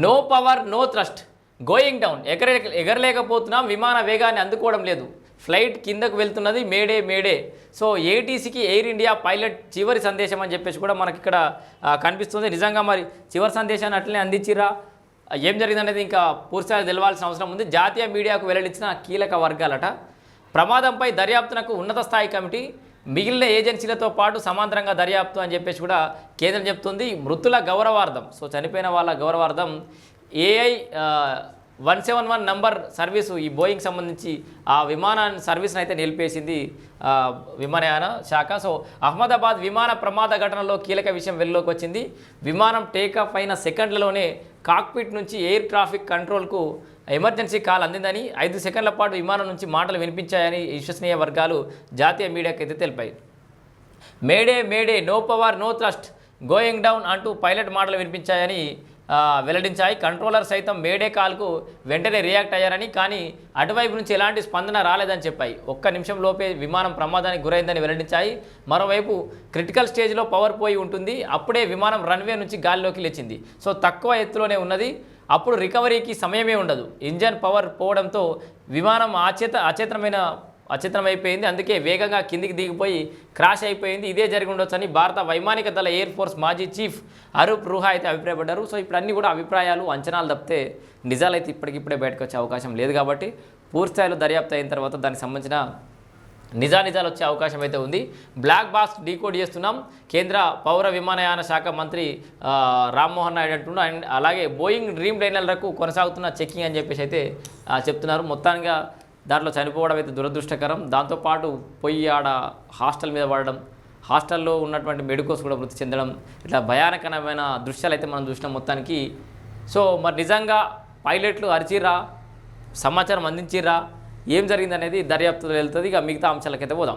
No power no thrust going down ఎగర ఎగరలేకపోతున్నాం. విమాన వేగాన్ని అందుకోవడం లేదు. ఫ్లైట్ కిందకు వెళ్తున్నది మేడే మేడే సో ఏటీసీకి ఎయిర్ ఇండియా పైలట్ చివరి సందేశం అని చెప్పేసి కూడా మనకి ఇక్కడ కనిపిస్తుంది. నిజంగా మరి చివరి సందేశాన్ని అట్లనే అందించిరా ఏం జరిగిందనేది ఇంకా పూర్తిగా తెలవాల్సిన అవసరం ఉంది. జాతీయ మీడియాకు వెల్లడించిన కీలక వర్గాలట. ప్రమాదంపై దర్యాప్తునకు ఉన్నత స్థాయి కమిటీ మిగిలిన ఏజెన్సీలతో పాటు సమాంతరంగా దర్యాప్తు అని చెప్పేసి కూడా కేంద్రం చెప్తుంది. మృతుల గౌరవార్థం. సో చనిపోయిన వాళ్ళ గౌరవార్థం. AI one seven one number service ఈ బోయింగ్ సంబంధించి ఆ విమానాన్ని సర్వీస్ని అయితే నిలిపేసింది విమానయాన శాఖ. సో అహ్మదాబాద్ విమాన ప్రమాద ఘటనలో కీలక విషయం వెలుగులోకి వచ్చింది. విమానం టేకాఫ్ అయిన సెకండ్లలోనే కాక్పిట్ నుంచి ఎయిర్ ట్రాఫిక్ కంట్రోల్కు ఎమర్జెన్సీ కాల్ అందిందని ఐదు సెకండ్ల పాటు విమానం నుంచి మాటలు వినిపించాయని విశ్వసనీయ వర్గాలు జాతీయ మీడియాకి అయితే తెలిపాయి. Mayday mayday no power no thrust going down అంటూ పైలట్ మాటలు వినిపించాయని వెల్లడించాయి. కంట్రోలర్ సైతం మేడే కాల్కు వెంటనే రియాక్ట్ అయ్యారని కానీ అటువైపు నుంచి ఎలాంటి స్పందన రాలేదని చెప్పాయి. ఒక్క నిమిషం లోపే విమానం ప్రమాదానికి గురైందని వెల్లడించాయి. మరోవైపు క్రిటికల్ స్టేజ్లో పవర్ పోయి ఉంటుంది. అప్పుడే విమానం రన్వే నుంచి గాలిలోకి లేచింది. సో తక్కువ ఎత్తులోనే ఉన్నది. అప్పుడు రికవరీకి సమయమే ఉండదు. ఇంజన్ పవర్ పోవడంతో విమానం అచేత అచేతనమైన అచిత్రమైపోయింది. అందుకే వేగంగా కిందికి దిగిపోయి క్రాష్ అయిపోయింది. ఇదే జరిగి ఉండొచ్చని భారత వైమానిక దళ ఎయిర్ ఫోర్స్ మాజీ చీఫ్ అరూప్ రుహా అయితే అభిప్రాయపడ్డారు. సో ఇప్పుడు అన్నీ కూడా అభిప్రాయాలు అంచనాలు తప్పితే నిజాలైతే ఇప్పటికిప్పుడే బయటకు వచ్చే అవకాశం లేదు కాబట్టి పూర్తిస్థాయిలో దర్యాప్తు అయిన తర్వాత దానికి సంబంధించిన నిజానిజాలు వచ్చే అవకాశం అయితే ఉంది. బ్లాక్ బాక్స్ డీకోడ్ చేస్తున్నాం. కేంద్ర పౌర విమానయాన శాఖ మంత్రి రామ్మోహన్ నాయుడు అంటున్నారు అండ్ అలాగే బోయింగ్ డ్రీమ్ లైనర్లకు కొనసాగుతున్న చెక్కింగ్ అని చెప్పేసి అయితే చెప్తున్నారు. మొత్తానికి దాంట్లో చనిపోవడం అయితే దురదృష్టకరం. దాంతోపాటు పొయ్యి ఆడ హాస్టల్ మీద పడడం హాస్టల్లో ఉన్నటువంటి మెడికోస్ కూడా మృతి చెందడం ఇట్లా భయానకరమైన దృశ్యాలు అయితే మనం చూసినాం మొత్తానికి. సో మరి నిజంగా పైలట్లు అరిచిరా సమాచారం అందించిరా ఏం జరిగిందనేది దర్యాప్తులో వెళ్తుంది. ఇక మిగతా అంశాలకైతే పోదాం.